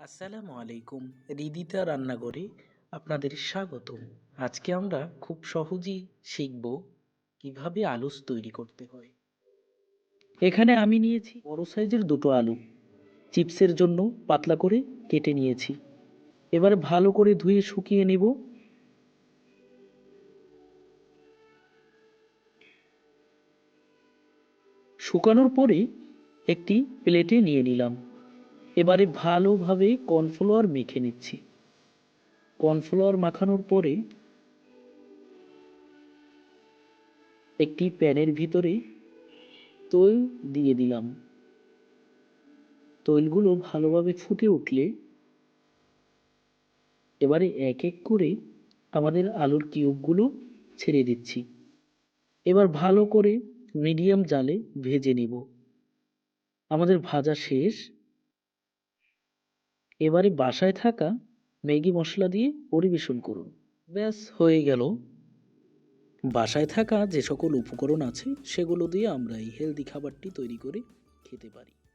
আসসালামু আলাইকুম, রিদিতা রান্নাঘরে আপনাদের স্বাগতম। আজকে আমরা খুব সহজেই শিখব কীভাবে আলুস তৈরি করতে হয়। এখানে আমি নিয়েছি বড় সাইজের দুটো আলু। চিপসের জন্য পাতলা করে কেটে নিয়েছি। এবার ভালো করে ধুয়ে শুকিয়ে নেব। শুকানোর পরে একটি প্লেটে নিয়ে নিলাম। এবারে ভালোভাবে কর্নফ্লাওয়ার মেখে নিচ্ছি। কর্নফ্লাওয়ার মাখানোর পরে একটি প্যানের ভিতরে তৈল দিয়ে দিলাম। তৈলগুলো ভালোভাবে ফুটে উঠলে এবারে এক এক করে আমাদের আলুর কিউবগুলো ছেড়ে দিচ্ছি। এবার ভালো করে মিডিয়াম জালে ভেজে নিব। আমাদের ভাজা শেষ। এবারে বাসায় থাকা ম্যাগি মশলা দিয়ে পরিবেশন করুন। ব্যাস, হয়ে গেল। বাসায় থাকা যে সকল উপকরণ আছে, সেগুলো দিয়ে আমরা এই হেলদি খাবারটি তৈরি করে খেতে পারি।